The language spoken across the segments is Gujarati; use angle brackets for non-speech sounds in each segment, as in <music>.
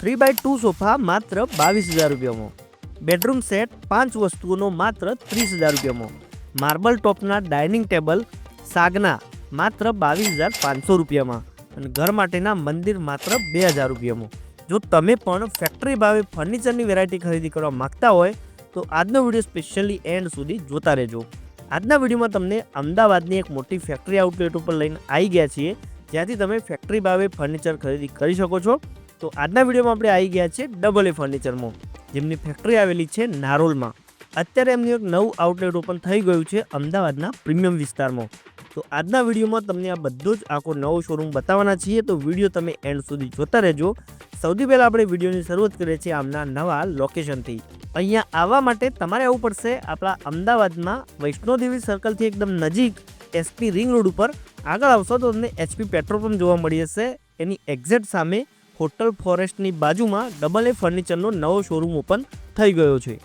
થ્રી બાય ટુ સોફા માત્ર બાવીસ હજાર રૂપિયામાં. બેડરૂમ સેટ પાંચ વસ્તુઓનો માત્ર ત્રીસ હજાર રૂપિયામાં. માર્બલ ટોપના ડાઇનિંગ ટેબલ સાગના માત્ર બાવીસ હજાર પાંચસો રૂપિયામાં. અને ઘર માટેના મંદિર માત્ર બે હજાર રૂપિયામાં. જો તમે પણ ફેક્ટરી ભાવે ફર્નિચરની વેરાયટી ખરીદી કરવા માગતા હોય, તો આજનો વીડિયો સ્પેશિયલી એન્ડ સુધી જોતા રહેજો. આજના વિડીયોમાં તમને અમદાવાદની એક મોટી ફેક્ટરી આઉટલેટ ઉપર લઈને આવી ગયા છીએ, જ્યાંથી તમે ફેક્ટરી ભાવે ફર્નિચર ખરીદી કરી શકો છો. તો આજના વિડીયોમાં આપણે આવી ગયા છે ડબલ એ ફર્નિચરમાં જેમની ફેક્ટરી આવેલી છે નારોલમાં. અત્યારે એમનું એક નવું આઉટલેટ ઓપન થઈ ગયું છે અમદાવાદના પ્રીમિયમ વિસ્તારમાં તો આજના વિડીયોમાં તમને આ બધો જ આખો નવો શોરૂમ બતાવવાના છીએ. તો વીડિયો તમે એન્ડ સુધી જોતા રહેજો. સૌથી પહેલાં આપણે વિડીયોની શરૂઆત કરીએ છીએ આમના નવા લોકેશનથી અહીંયા આવવા માટે તમારે આવવું પડશે આપણા અમદાવાદમાં વૈષ્ણોદેવી સર્કલથી એકદમ નજીક એસપી રિંગ રોડ ઉપર. આગળ આવશો તો તમને એચપી પેટ્રોલ પંપ જોવા મળી જશે. એની એક્ઝેક્ટ સામે હોટલ ફોરેસ્ટની બાજુમાં ડબલ એ ફર્નિચરનો નવો શોરૂમ ઓપન થઈ ગયો છે.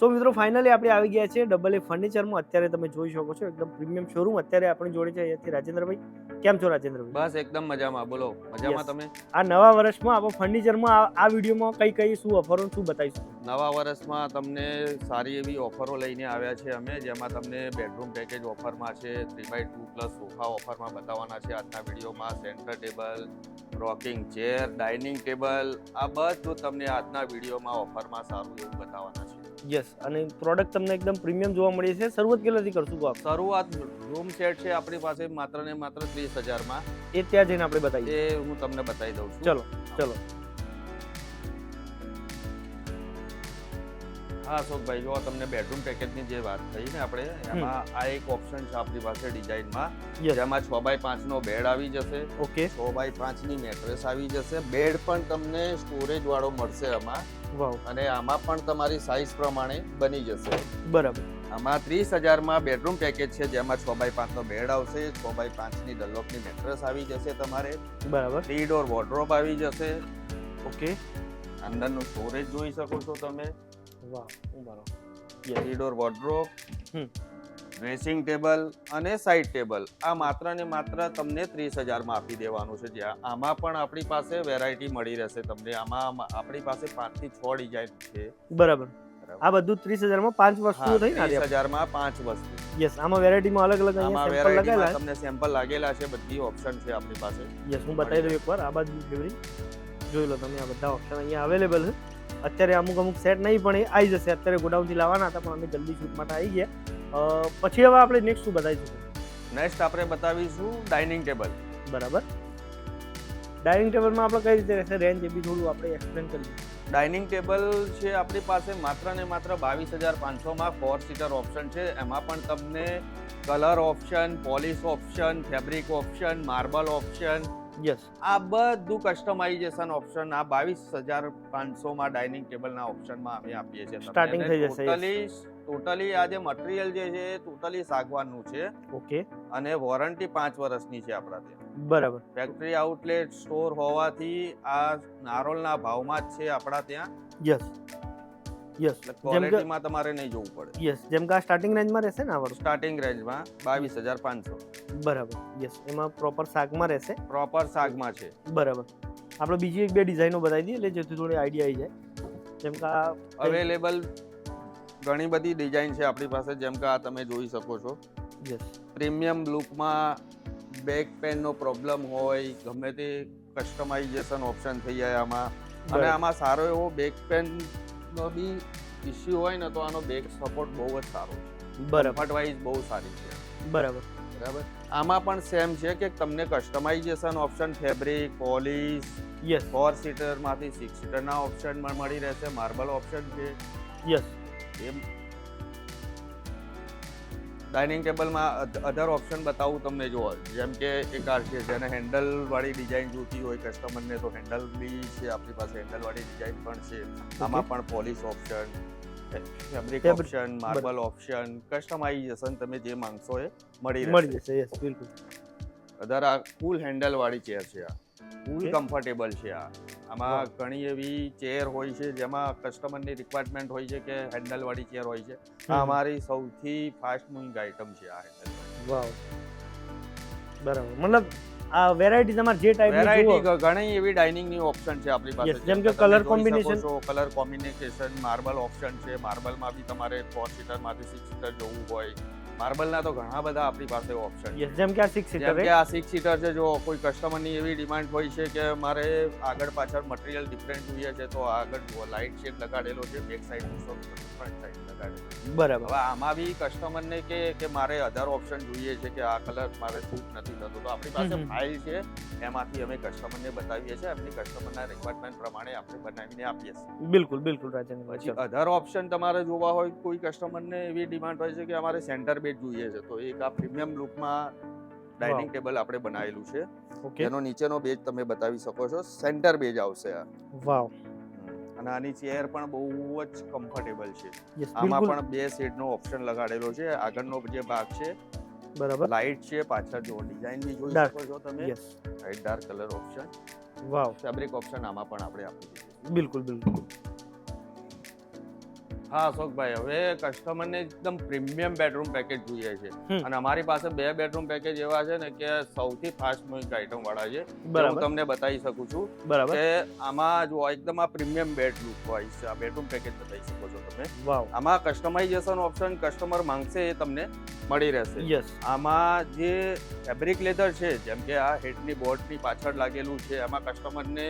સો મિત્રો ફાઇનલી આપણે આવી ગયા છે ડબલ એ ફર્નિચરમાં અત્યારે તમે જોઈ શકો છો એકદમ પ્રીમિયમ શોરૂમ અત્યારે આપણી જોડે છે અહીંયાથી રાજેન્દ્રભાઈ. કેમ છો રાજેન્દ્રભાઈ? બસ એકદમ મજામાં. બોલો મજામાં તમે? આ નવા વર્ષમાં આપણે ફર્નિચરમાં આ- વિડીયોમાં કઈ કઈ શું ઓફરો શું બતાવીશું? નવા વર્ષમાં તમને સારી એવી ઓફરો લઈને આવ્યા છે અમે જેમાં તમને બેડરૂમ પેકેજ ઓફરમાં છે three by two plus sofa ઓફરમાં બતાવવાના છે આજના વિડીયોમાં. Centre table rocking chair dining table આ બધું તમને આજના વિડીયોમાં ઓફરમાં સારું એવું બતાવવાના છે. યસ અને પ્રોડક્ટ તમને એકદમ પ્રીમિયમ જોવા મળી છે. શરૂઆત કેટલાથી કરશું આપ? શરૂઆત રૂમ સેટ છે આપણી પાસે માત્ર ને માત્ર ત્રીસ હજારમાં. એ ત્યાં જઈને આપણે બતાવીએ. એ હું તમને બતાવી દઉં છું. ચલો ચલો. હા અશોકભાઈ જો તમને બેડરૂમ પેકેજની જે વાત થઈ ને આપણે એમાં આ એક ઓપ્શન છે આપણી પાસે ડિઝાઇનમાં જેમાં છ બાય પાંચનો બેડ આવી જશે. ઓકે છ બાય પાંચની મેટ્રેસ આવી જશે. બેડ પણ તમને સ્ટોરેજ વાળો મળશે આમાં. અને આમાં પણ તમારી સાઇઝ પ્રમાણે બની જશે. બરાબર. આમાં ત્રીસ હજારમાં બેડરૂમ પેકેજ છે જેમાં છ બાય પાંચનો બેડ આવશે. છ બાય પાંચની ડલ્લોપની મેટ્રેસ આવી જશે તમારે. બરાબર. થ્રી ડોર વોર્ડરોબ આવી જશે. ઓકે અંદરનું સ્ટોરેજ જોઈ શકો છો તમે. વાહ ઉભારો three door wardrobe dressing table અને સાઇડ ટેબલ આ માત્ર ને માત્ર તમને ત્રીસ હજારમાં આપી દેવાનું છે જ્યાં. આમાં પણ આપણી પાસે વેરાયટી મળી રહેશે તમને. આમાં આમાં આપણી પાસે પાંચથી છ ડિઝાઇન છે. બરાબર. આ બધું ત્રીસ હજારમાં પાંચ વસ્તુ થઈ ને ત્રીસ હજારમાં પાંચ વસ્તુ. યસ આમાં વેરાયટીમાં અલગ અલગ આમાં વેરાયટીમાં તમને સેમ્પલ લાગેલા છે. બધી ઓપ્શન છે આપણી પાસે. યસ હું બતાવી દઉં એકવાર. આ બાજુ ડિલિવરી જોઈ લો તમે આ બધા ઓપ્શન અહીંયા અવેલેબલ છે. અત્યારે અમુક અમુક સેટ નહીં પણ એ આવી જશે. અત્યારે ગોડાઉનથી લાવવાના હતા પણ અમે જલ્દી શૂટ માટે આવી ગયા. પછી હવે આપણે નેક્સ્ટ શું બતાવીશું? નેક્સ્ટ આપણે બતાવીશું ડાઇનિંગ ટેબલ બરાબર. ડાઇનિંગ ટેબલમાં આપણે કઈ રીતે રહેશે? રેન્જ એ બી થોડું આપણે એક્સપ્લેન કરીએ ડાઇનિંગ ટેબલ છે આપણી પાસે માત્ર ને માત્ર બાવીસ હજાર પાંચસોમાં ફોર સીટર ઓપ્શન છે. એમાં પણ તમને colour option polish option fabric option marble option yes આ બધું કસ્ટમાઇઝેશન ઓપ્શન આ બાવીસ હજાર પાંચસોમાં ડાઇનિંગ ટેબલના ઓપ્શનમાં અમે આપીએ છીએ સ્ટાર્ટિંગ થઈ જશે, ટોટલી ટોટલી આ જે મટીરિયલ જે છે ટોટલી સાગવાનનું છે. ઓકે અને વોરંટી પાંચ વર્ષની છે આપણા ત્યાં. બરાબર. ફેક્ટરી આઉટલેટ સ્ટોર હોવાથી આ નારોલના ભાવમાં જ છે આપણા ત્યાં. યસ યસ એટલે જેમ કે ક્વોલિટીમાં તમારે નહીં જોવું પડે. યસ જેમ કે આ સ્ટાર્ટિંગ રેન્જમાં રહેશે ને આ સ્ટાર્ટિંગ રેન્જમાં બાવીસ હજાર પાંચસો. બરાબર. યસ એમાં પ્રોપર શાકમાં રહેશે. પ્રોપર શાકમાં છે. બરાબર. આપણે બીજી એક બે ડિઝાઇનો બતાવી દઈએ એટલે જેથી થોડી આઈડિયા આવી જાય. જેમ કે આ અવેલેબલ ઘણી બધી ડિઝાઇન છે આપણી પાસે જેમ કે આ તમે જોઈ શકો છો. યસ પ્રીમિયમ લુકમાં બેક પેનનો પ્રોબ્લેમ હોય ગમે તે કસ્ટમાઇઝેશન ઓપ્શન થઈ જાય આમાં. અને આમાં સારો એવો બેક પેનનો બી ઇસ્યુ હોય ને તો આનો બેક સપોર્ટ બહુ જ સારો છે. બરાબર. વાઇઝ બહુ સારી છે. બરાબર. બરાબર? આમાં પણ સેમ છે કે તમને customisation option fabric polish yes four સીટરમાંથી six સીટરના ઓપ્શન મળી રહેશે માર્બલ ઓપ્શન છે. યસ એમ ડાઇનિંગ ટેબલમાં અધર ઓપ્શન બતાવું તમને જો જેમ કે એક આ છે જેને હેન્ડલવાળી ડિઝાઇન જોતી હોય કસ્ટમરને તો હેન્ડલ બી છે આપણી પાસે હેન્ડલ વાળી ડિઝાઇન પણ છે. આમાં પણ polish option fabric option marble option customisation તમે જે માંગશો એ મળી મળી જશે યસ બિલકુલ. અધર આ ફૂલ હેન્ડલ વાળી ચેર છે આ. ફૂલ કમ્ફર્ટેબલ છે આ. આમાં ઘણી એવી ચેર હોય છે જેમાં કસ્ટમરની રિક્વાયરમેન્ટ હોય છે કે હેન્ડલ વાળી ચેર હોય છે. આ અમારી સૌથી ફાસ્ટ મૂવિંગ આઇટમ છે આ હેન્ડલ વાવ. બરાબર. મતલબ આ વેરાયટી તમારે જે ટાઈપની વેરાયટી ઘણી એવી ડાઇનિંગની ઓપ્શન છે આપણી પાસે જેમ કે colour combination colour combination marble option છે. માર્બલમાં બી તમારે ફોર સીટરમાંથી સિક્સ સીટર જોવું હોય. માર્બલ ના તો ઘણા બધા આપણી પાસે ઓપ્શન છે. જેમ કે આ સિક્સ સીટર કે આ સિક્સ સીટર છે જો કોઈ કસ્ટમરની એવી ડિમાન્ડ હોય છે કે મારે આગળ પાછળ મટીરિયલ ડિફરન્ટ જોઈએ છે તો આગળ જુઓ લાઇટ શેડ લગાડેલો છે બેક સાઈડ ફ્રન્ટ સાઈડ લગાડેલો બરાબર. હવે આમાં બી કસ્ટમરને કે કે મારે અધર ઓપ્શન જોઈએ છે કે આ કલર મારે સૂટ નથી થતો તો આપણી પાસે. ફાઇલ છે એમાંથી અમે કસ્ટમરને બતાવીએ છીએ એમની કસ્ટમરના રિક્વાયરમેન્ટ પ્રમાણે આપણે બનાવીને આપીએ છીએ. બિલકુલ બિલકુલ રાજેન્દ્ર પછી અધર ઓપ્શન તમારે જોવા હોય કોઈ કસ્ટમરને એવી ડિમાન્ડ હોય છે કે અમારે સેન્ટર બેડ જોઈએ છે. તો એક આ પ્રીમિયમ લુકમાં ડાઇનિંગ ટેબલ આપણે બનાવેલું છે. એનો નીચેનો બેજ તમે બતાવી શકો છો. સેન્ટર બેજ આવશે આ. વાવ અને આની ચેર પણ બહુ જ કમ્ફર્ટેબલ છે. આમાં પણ બે સીટનો ઓપ્શન લગાડેલો છે. આગળનો જે ભાગ છે બરાબર. લાઇટ છે પાછળ જો ડિઝાઇન બી જોઈ શકો છો તમે. Yes light dark colour option wow fabric option આમાં પણ આપણે આપી દીધું બિલકુલ બિલકુલ. હા અશોકભાઈ હવે કસ્ટમરને એકદમ પ્રીમિયમ બેડરૂમ પેકેજ જોઈએ છે. અને અમારી પાસે બે બેડરૂમ પેકેજ એવા છે ને કે સૌથી ફાસ્ટ મૂવિંગ આઇટમ વાળા છે હું તમને બતાવી શકું છું બરાબર. કે આમાં જો એકદમ આ પ્રીમિયમ બેડ લુક વાઇઝ છે આ બેડરૂમ પેકેજ બતાવી શકો છો તમે. આમાં કસ્ટમાઇઝેશન ઓપ્શન કસ્ટમર માંગશે એ તમને મળી રહેશે. યસ આમાં જે ફેબ્રિક લેધર છે જેમ કે આ હેડની બોર્ડની પાછળ લાગેલું છે એમાં કસ્ટમરને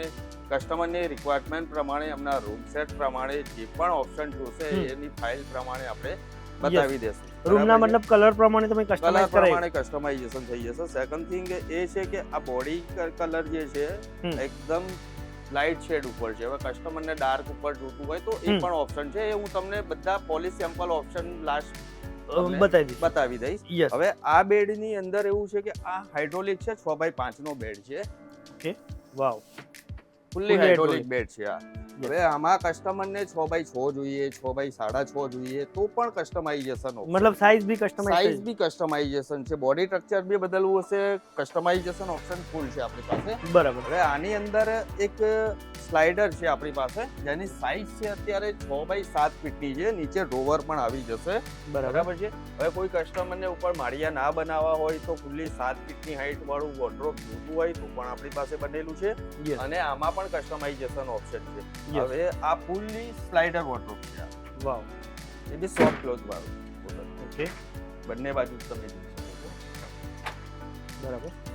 કસ્ટમરની રિક્વાયરમેન્ટ પ્રમાણે એમના રૂમ સેટ પ્રમાણે જે પણ ઓપ્શન જોશે એની ફાઇલ પ્રમાણે આપણે બતાવી દેશું. રૂમના મતલબ કલર પ્રમાણે તમે કસ્ટમાઇઝ કરાવી પ્રમાણે કસ્ટમાઇઝેશન થઈ જશે. સેકન્ડ થિંગ એ છે કે આ બોડી કલર જે છે એકદમ લાઇટ શેડ ઉપર છે. હવે કસ્ટમરને ડાર્ક ઉપર જોતું હોય તો એ પણ ઓપ્શન છે. એ હું તમને બધા પોલિસ સેમ્પલ ઓપ્શન લાસ્ટ બતાવી દઈશ. બતાવી દઈશ. હવે આ બેડની અંદર એવું છે કે આ હાઇડ્રોલિક છે છ બાય પાંચ નો બેડ છે. વાવ ફૂલ્લી હાઇડ્રોલિક બેડ છે આ હવે આમાં કસ્ટમરને છ બાય છ જોઈએ છ બાય સાડા છ જોઈએ તો પણ કસ્ટમાઇઝેશન મતલબ સાઇઝ બી કસ્ટમાઇઝ સાઇઝ બી કસ્ટમાઇઝેશન છે. બોડી સ્ટ્રક્ચર બી બદલવું હશે કસ્ટમાઇઝેશન ઓપ્શન ફૂલ છે આપણી પાસે. બરાબર. હવે આની અંદર એક સ્લાઇડર છે આપણી પાસે. જેની સાઇઝ છે અત્યારે છ બાય સાત ફીટની છે. નીચે ડ્રોવર પણ આવી જશે. બરાબર. છે? હવે કોઈ કસ્ટમરને ઉપર માળિયા ના બનાવવા હોય તો ફૂલ્લી સાત ફીટની હાઇટ વાળું વોર્ડરોબ જોતું હોય તો પણ આપણી પાસે બનેલું છે. અને આમાં પણ કસ્ટમાઇઝેશન ઓપ્શન છે. હવે આ ફૂલ્લી સ્લાઇડર વોર્ડરોબ છે વાવ એ બી સોફ્ટ ક્લોઝ વાળું. ઓકે બંને બાજુ તમે જોઈ શકો છો. બરાબર.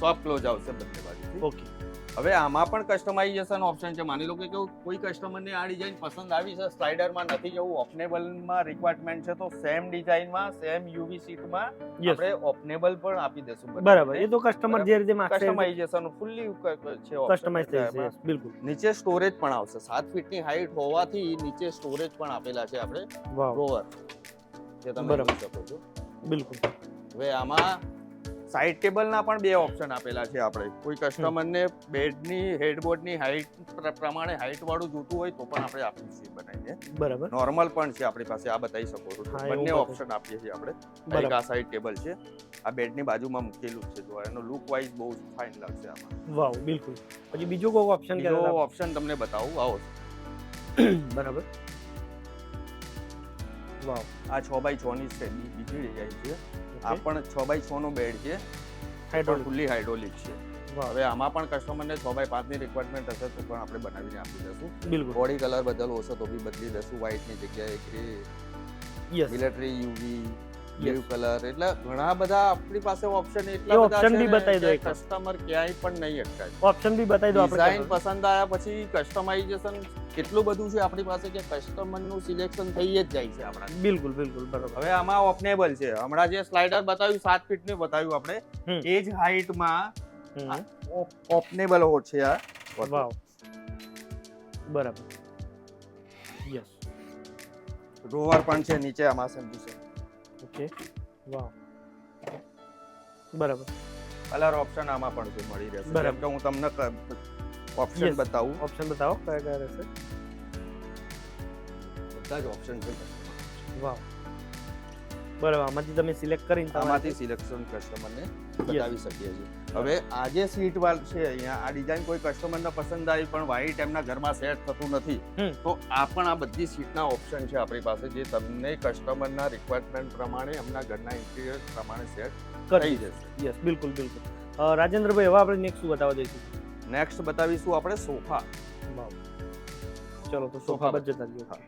સોફ્ટ ક્લોઝ આવશે બંને બાજુ ઓકે હવે આમાં પણ કસ્ટમાઇઝેશન ઓપ્શન છે. માની લો કે કોઈ કસ્ટમરને આ ડિઝાઇન પસંદ આવી છે સ્લાઇડરમાં નથી જવું ઓપનેબલમાં રિક્વાયરમેન્ટ છે તો સેમ ડિઝાઇનમાં સેમ યુવી સીટમાં યસ આપણે ઓપનેબલ પણ આપી દેશું બરાબર. એ તો કસ્ટમર જે રીતે કસ્ટમાઇઝેશન ફૂલ્લી છે કસ્ટમાઇઝ થઈ જશે. બિલકુલ. નીચે સ્ટોરેજ પણ આવશે. સાત ફીટની હાઈટ હોવાથી નીચે સ્ટોરેજ પણ આપેલા છે આપણે ડ્રોવર જે તમે બરાબર. શકો છો. બિલકુલ. હવે આમાં સાઈડ ટેબલના પણ બે ઓપ્શન આપેલા છે આપણે. કોઈ કસ્ટમરને બેડની હેડબોર્ડની હાઈટ પ્રમાણે હાઈટ વાળું જોતું હોય તો પણ આપણે આપીએ છીએ બનાવીને બરાબર. નોર્મલ પણ છે આપણી પાસે આ બતાવી શકો છો. બંને ઓપ્શન આપીએ છીએ આપણે. એક આ સાઈડ ટેબલ છે આ બેડની બાજુમાં મૂકેલું છે. જો એનો લુક વાઇઝ બહુ ફાઇન લાગશે આમાં. વાવ બિલકુલ. પછી બીજો કોઈ ઓપ્શન બીજો ઓપ્શન તમને બતાવું. આવો. <coughs> બરાબર. વાવ. આ છ બાય છ ની બીજી ડિઝાઇન છે. આ પણ છ બાય છ નો બેડ છે. પણ હાઇડ્રોલિક છે. હવે આમાં પણ કસ્ટમરને છ બાય પાંચની રિક્વાયરમેન્ટ હશે તો પણ આપણે બનાવીને આપી દઈશું. બિલકુલ. બોડી કલર બદલવો હશે તો બી બદલી દઈશું. વ્હાઇટની જગ્યાએ grey military UV blue colour એટલે ઘણા બધા આપણી પાસે ઓપ્શન એટલા બધા ઓપ્શન બી બતાવી દો. કસ્ટમર ક્યાંય પણ નહીં અટકાય. ઓપ્શન બી બતાવી દો ડિઝાઇન આપણે પસંદ આવ્યા પછી કસ્ટમાઇઝેશન કેટલું બધું છે આપણી પાસે કે કસ્ટમરનું સિલેક્શન થઈ જ જાય છે આપણા. બિલકુલ બિલકુલ બરાબર. હવે આમાં ઓપનેબલ છે. હમણાં જે સ્લાઇડર બતાવ્યું સાત ફીટનું બતાવ્યું આપણે. એ જ હાઈટમાં. ઓપનેબલ છે આ. વાવ. બરાબર. યસ રોવર પણ છે નીચે આમાં સમજી છે ઓકે વાવ. બરાબર. કલર ઓપ્શન આમાં પણ મળી રહેશે. બરાબર. હું તમને ઓપ્શન. બતાવું ઓપ્શન બતાવો કયા કયા રહેશે બધા જ ઓપ્શન છે વાહ બરાબર આમાંથી તમે સિલેક્ટ કરીને આમાંથી સિલેક્શન કસ્ટમરને બતાવી શકીએ છીએ હવે આ જે સીટ વાલ છે અહીંયા આ ડિઝાઇન કોઈ કસ્ટમરને પસંદ આવી પણ વાઈટ એમના ઘરમાં સેટ થતું નથી તો આ પણ આ બધી સીટના ઓપ્શન છે આપણી પાસે જે તમને કસ્ટમરના રિક્વાયરમેન્ટ પ્રમાણે એમના ઘરના ઇન્ટિરિયર પ્રમાણે સેટ કરી જશે. યસ બિલકુલ બિલકુલ. રાજેન્દ્રભાઈ હવે આપણે નેક્સ્ટ શું બતાવવા જઈશું? નેક્સ્ટ બતાવીશું આપણે સોફા. ચલો તો સોફા બજેટ હા.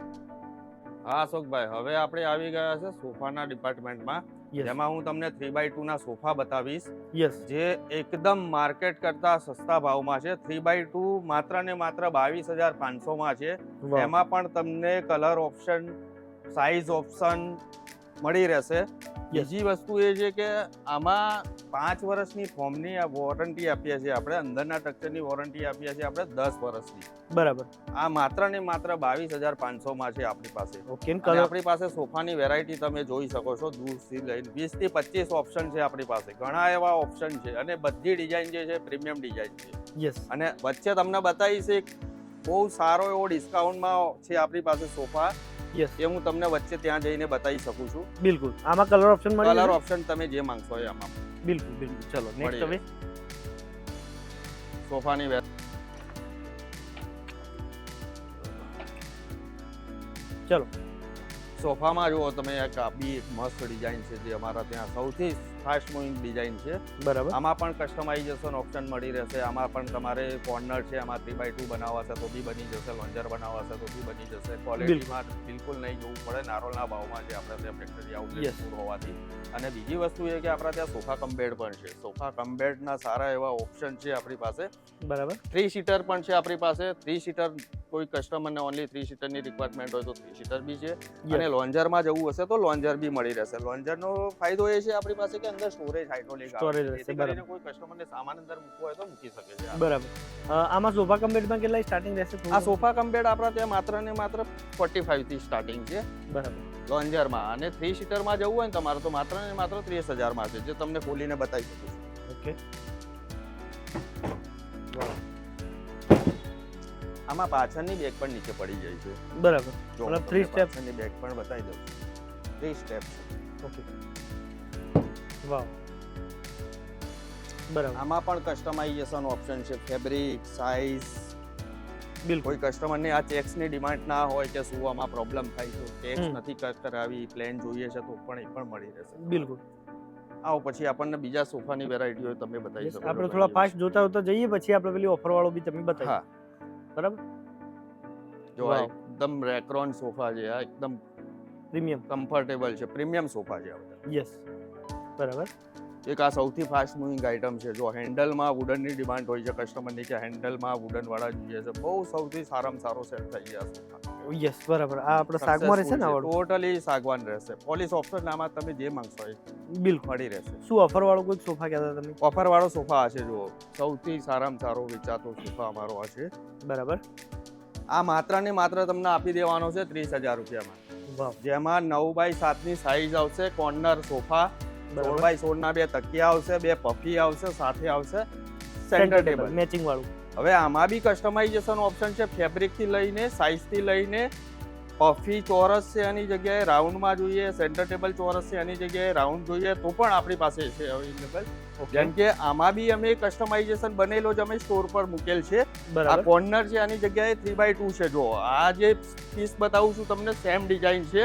અશોકભાઈ હવે આપણે આવી ગયા છે સોફાના ડિપાર્ટમેન્ટમાં જેમાં હું તમને થ્રી બાય ટુ ના સોફા બતાવીશ. યસ જે એકદમ માર્કેટ કરતા સસ્તા ભાવમાં છે. થ્રી બાય ટુ માત્ર ને માત્ર બાવીસ હજાર પાંચસોમાં છે. એમાં પણ તમને કલર ઓપ્શન સાઇઝ ઓપ્શન મળી રહેશે. બીજી વસ્તુ એ છે કે આમાં પાંચ વર્ષની ફોર્મની વોરંટી આપીએ છીએ આપણે અંદરના સ્ટ્રક્ચરની વોરંટી આપીએ છીએ આપણે દસ વર્ષની. બરાબર. આ માત્ર ને માત્ર બાવીસ હજાર પાંચસોમાં છે આપણી પાસે. ઓકે આપણી પાસે સોફાની વેરાયટી તમે જોઈ શકો છો દૂરથી લઈને વીસથી પચીસ ઓપ્શન છે આપણી પાસે. ઘણા એવા ઓપ્શન છે અને બધી ડિઝાઇન જે છે પ્રીમિયમ ડિઝાઇન છે. યસ અને વચ્ચે તમને બતાવીશ એક બહુ સારો એવો ડિસ્કાઉન્ટમાં છે આપણી પાસે સોફા. યસ એ હું તમને વચ્ચે ત્યાં જઈને બતાવી શકું છું. બિલકુલ. આમાં કલર ઓપ્શન મળી કલર ઓપ્શન તમે જે માંગશો એ આમાં. બિલકુલ બિલકુલ. ચલો નેક્સ્ટ હવે? સોફાની વેર ચલો. સોફામાં જુઓ તમે એક આ બી એક મસ્ત ડિઝાઇન છે જે અમારા ત્યાં સૌથી ફાસ્ટ મૂવિંગ ડિઝાઇન છે. બરાબર. આમાં પણ કસ્ટમાઇઝેશન ઓપ્શન મળી રહેશે. આમાં પણ તમારે કોર્નર છે આમાં થ્રી બાય ટુ બનાવવા છે તો બી બની જશે લોન્જર બનાવવા છે તો બી બની જશે. ક્વોલિટીમાં બિલકુલ. નહીં જોવું પડે. નારોલના ભાવમાં છે આપણે ત્યાં ફેક્ટરી. આઉટલેટ દૂર હોવાથી. અને બીજી વસ્તુ એ કે આપણા ત્યાં સોફા કમ બેડ પણ છે. સોફા કમ બેડના સારા એવા ઓપ્શન છે આપણી પાસે. બરાબર. થ્રી સીટર પણ છે આપણી પાસે. થ્રી સીટર કોઈ કસ્ટમરને ઓનલી થ્રી સીટરની રિક્વાયરમેન્ટ હોય તો થ્રી સીટર બી છે. અને લોન્જરમાં જવું હશે તો લોન્જર બી મળી રહેશે. લોન્જરનો ફાયદો એ છે આપણી પાસે કે અંદર સ્ટોરેજ હાઇડ્રોલિક સ્ટોરેજ રહેશે, બરાબર. કોઈ કસ્ટમરને સામાન અંદર મૂકવો હોય તો મૂકી શકે છે. બરાબર. આમાં સોફા કમ્બેડમાં કેટલા સ્ટાર્ટિંગ રહેશે આ સોફા કમ્બેડ આપણા ત્યાં માત્ર ને માત્ર ફોર્ટી ફાઈવથી સ્ટાર્ટિંગ છે. બરાબર. લોન્જરમાં અને થ્રી સીટરમાં જવું હોય ને તમારે તો માત્ર ને માત્ર ત્રીસ હજારમાં છે જે તમને ખોલીને બતાવી શકું છું. ઓકે આમાં પાછળની બેગ પણ નીચે પડી જાય છે. બરાબર. મતલબ હું સ્ટેપ પાછળની બેગ પણ બતાવી દઉં. Three step okay. વાહ બરાબર. આમાં પણ કસ્ટમાઇઝેશન ઓપ્શન છે. ફેબ્રિક સાઇઝ બિલકુલ. કોઈ કસ્ટમરને આ ચેક્સની ડિમાન્ડ ના હોય કે સુવામાં પ્રોબ્લેમ થાય તો ચેક્સ નથી કટ કરાવી પ્લેન જોઈએ છે તો પણ એ પણ મળી રહેશે. બિલકુલ. આવો પછી આપણને બીજા સોફાની વેરાયટીઓ તમે બતાવી શકો આપણે થોડા. ફાસ્ટ જોતા હોતા જઈએ પછી આપણે પેલી ઓફર વાળો બી તમે બતાવી હા. બરાબર? જો આ એકદમ રેક્રોન સોફા છે આ એકદમ પ્રીમિયમ. કમ્ફર્ટેબલ છે પ્રીમિયમ સોફા છે યસ. બરાબર. એક આ સૌથી ફાસ્ટ મૂવિંગ આઇટમ છે. જો હેન્ડલમાં વુડનની ડિમાન્ડ હોય છે કસ્ટમરની કે હેન્ડલમાં વુડન વાળા જોઈએ છે. બહુ સૌથી સારામાં સારો સેટ થઈ ગયા સોફા યસ બરાબર. આ આપણે સાગવાન રહેશે ને ટોટલી સાગવાન રહેશે. પોલીસ ઓપ્શન આમાં તમે જે માંગશો એ બિલકુલ. મળી રહેશે. શું ઓફર વાળો કોઈ સોફા કહેતા તમે ઓફર વાળો સોફા છે જો સૌથી સારામાં સારો વેચાતો સોફા અમારો આ છે. બરાબર. આ માત્ર ને માત્ર તમને આપી દેવાનો છે ત્રીસ હજાર રૂપિયામાં. જેમાં નવ બાય સાતની સાઈઝ આવશે કોર્નર સોફા સોળ બાય બે તકિયા આવશે બે પફી આવશે સાથે આવશે સેન્ટર ટેબલ મેચિંગ વાળું. હવે આમાં બી કસ્ટમાઇઝેશન ઓપ્શન છે ફેબ્રિકથી લઈને સાઇઝથી લઈને પફી ચોરસ છે એની જગ્યાએ રાઉન્ડમાં જોઈએ સેન્ટર ટેબલ ચોરસ છે એની જગ્યાએ રાઉન્ડ જોઈએ તો પણ આપણી પાસે છે અવેલેબલ જેમ કે આમાં બી અમે કસ્ટમાઇઝેશન બનેલો જ અમે સ્ટોર પર મૂકેલ છે. આ કોર્નર છે આની જગ્યાએ થ્રી બાય ટુ છે. જો આ જે પીસ બતાવું છું તમને સેમ ડિઝાઇન છે.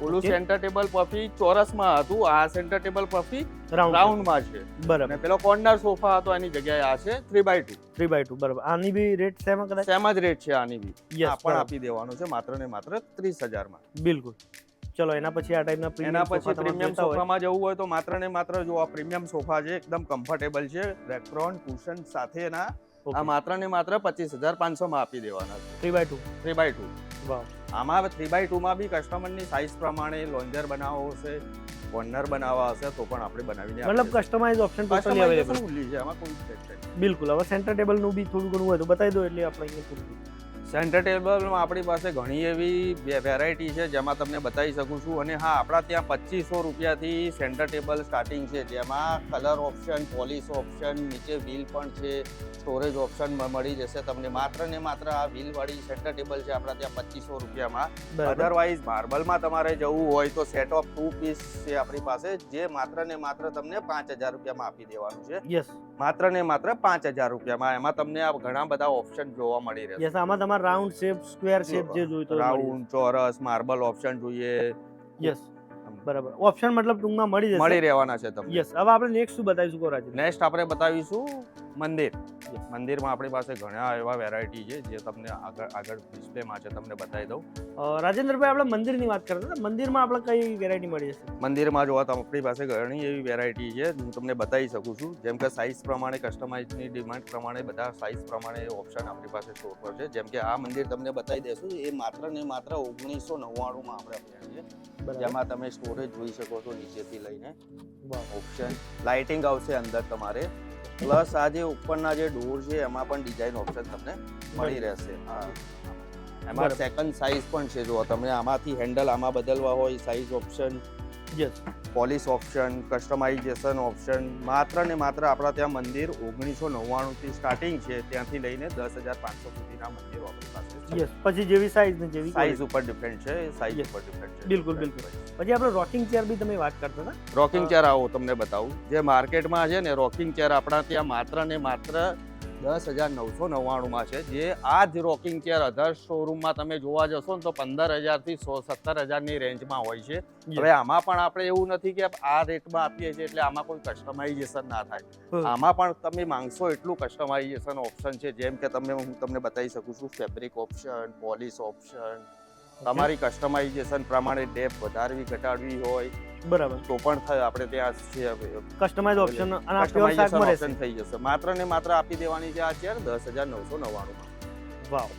ઓલું. સેન્ટર ટેબલ પફી ચોરસમાં હતું. આ સેન્ટર ટેબલ પફી રાઉન્ડ રાઉન્ડમાં છે. બરાબર. અને પેલો કોર્નર સોફા હતો એની જગ્યાએ આ છે three by two three by two બરાબર. આની બી રેટ સેમ કદાચ? સેમ જ રેટ છે આની બી. આ પણ આપી દેવાનો છે માત્ર ને માત્ર ત્રીસ હજારમાં. બિલકુલ. ચલો એના પછી આ ટાઈપના એના પછી પ્રીમિયમ સોફામાં જવું હોય તો માત્ર ને માત્ર જો આ પ્રીમિયમ સોફા છે એકદમ કમ્ફર્ટેબલ છે રેક્રોન કુશન સાથેના આ માત્ર ને માત્ર પચીસ હજાર પાંચસોમાં આપી દેવાના છે. Three by two three by two wow આમાં થ્રી બાય ટુમાં બી કસ્ટમરની સાઇઝ પ્રમાણે લોન્જર બનાવવો હશે કોર્નર બનાવવા હશે તો પણ આપણે બનાવીને મતલબ કસ્ટમાઇઝ ઓપ્શન ટોટલી અવેલેબલ છે આમાં કોઈ. બિલકુલ હવે સેન્ટર ટેબલનું બી થોડું ઘણું હોય તો બતાવી દો એટલે આપણે અહીંયા સેન્ટર ટેબલમાં આપણી પાસે ઘણી એવી વેરાયટી છે જેમાં તમને બતાવી શકું છું. અને હા આપણા ત્યાં પચીસો રૂપિયાથી સેન્ટર ટેબલ સ્ટાર્ટિંગ છે. જેમાં કલર ઓપ્શન પોલિશ ઓપ્શન નીચે વ્હીલ પણ છે. સ્ટોરેજ ઓપ્શન મળી જશે તમને. માત્ર ને માત્ર આ વ્હીલવાળી સેન્ટર ટેબલ છે આપણા ત્યાં પચીસો રૂપિયામાં. અધરવાઇઝ માર્બલમાં તમારે જવું હોય તો સેટ ઓફ ટુ પીસ છે આપણી પાસે જે માત્ર ને માત્ર તમને પાંચ હજાર રૂપિયામાં આપી દેવાનું છે. યસ માત્ર ને માત્ર પાંચ હજાર રૂપિયામાં. એમાં તમને આ ઘણા બધા ઓપ્શન જોવા મળી રહેશે. આમાં તમારે રાઉન્ડ શેપ સ્ક્વેર શેપ જે જોઈતો રાઉન્ડ ચોરસ માર્બલ ઓપ્શન જોઈએ. યસ બરાબર. ઓપ્શન મતલબ ટૂંકમાં મળી જશે. મળી રહેવાના છે તમને. યસ હવે આપણે નેક્સ્ટ શું બતાવીશું કોરાજી નેક્સ્ટ આપણે બતાવીશું મંદિર. મંદિરમાં આપણી પાસે ઘણા એવા વેરાયટી છે જે તમને આગળ આગળ ડિસ્પ્લેમાં છે તમને બતાવી દઉં. રાજેન્દ્રભાઈ આપણે મંદિરની વાત કરતા હતા. મંદિરમાં આપણે કઈ વેરાયટી મળી જશે મંદિરમાં જોવા તો આપણી પાસે ઘણી એવી વેરાયટી છે. હું તમને બતાવી શકું છું. જેમ કે સાઇઝ પ્રમાણે કસ્ટમાઇઝની ડિમાન્ડ પ્રમાણે બધા સાઇઝ પ્રમાણે ઓપ્શન આપણી પાસે સ્ટોર પર છે. જેમ કે આ મંદિર તમને બતાવી દેશું એ માત્ર ને માત્ર ઓગણીસો નવ્વાણુંમાં આપણે આપ્યા છે. જેમાં તમે સ્ટોરેજ જોઈ શકો છો નીચેથી લઈને. ઓપ્શન લાઇટિંગ આવશે અંદર તમારે. પ્લસ આ જે ઉપરના જે ડોર છે એમાં પણ ડિઝાઇન ઓપ્શન તમને મળી રહેશે. હા. એમાં સેકન્ડ સાઇઝ પણ છે. જો તમે આમાંથી હેન્ડલ આમાં બદલવા હોય size option yes polish option customisation option માત્ર ને માત્ર આપણા ત્યાં મંદિર ઓગણીસો નવ્વાણુંથી સ્ટાર્ટિંગ છે. ત્યાંથી લઈને દસ હજાર પાંચસો સુધીના મંદિરો આપણી પાસે છે. યસ પછી જેવી સાઇઝ ને જેવી સાઇઝ ઉપર ડિપેન્ડ છે. સાઇઝ. ઉપર ડિપેન્ડ છે. બિલકુલ, બિલકુલ. પછી આપણે રોકિંગ ચેર બી તમે વાત કરતા હતા? રોકિંગ ચેર આવો તમને બતાવું. જે માર્કેટમાં છે ને રોકિંગ ચેર આપણા ત્યાં માત્ર ને માત્ર દસ હજાર નવસો નવ્વાણુંમાં છે. જે આ જ રોકિંગ ચેર અધર શોરૂમમાં તમે જોવા જશો ને તો પંદર હજારથી સો સત્તર હજારની રેન્જમાં હોય છે. હવે આમાં પણ આપણે એવું નથી કે આ રેટમાં આપીએ છીએ એટલે આમાં કોઈ કસ્ટમાઇઝેશન ના થાય. આમાં પણ તમે માંગશો એટલું કસ્ટમાઇઝેશન ઓપ્શન છે જેમ કે તમે હું તમને બતાવી શકું છું ફેબ્રિક ઓપ્શન પોલિશ ઓપ્શન તમારી કસ્ટમાઇઝેશન પ્રમાણે ડેપ વધારવી ઘટાડવી હોય બરાબર. તો પણ થાય આપણે ત્યાં કસ્ટમાઇઝ ઓપ્શન અને કસ્ટમાઇઝેશન ઓપ્શન થઈ જશે. માત્ર ને માત્ર આપી દેવાની છે આ ચેર દસ હજાર નવસો નવ્વાણુંમાં. વાવ.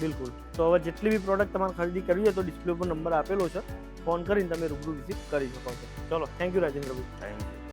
બિલકુલ. તો હવે જેટલી બી પ્રોડક્ટ તમારે ખરીદી કરવી હોય તો ડિસ્પ્લે પર નંબર આપેલો છે. ફોન કરીને તમે રૂબરૂ વિઝિટ કરી શકો છો. ચલો thank you Rajendrabhai. Thank you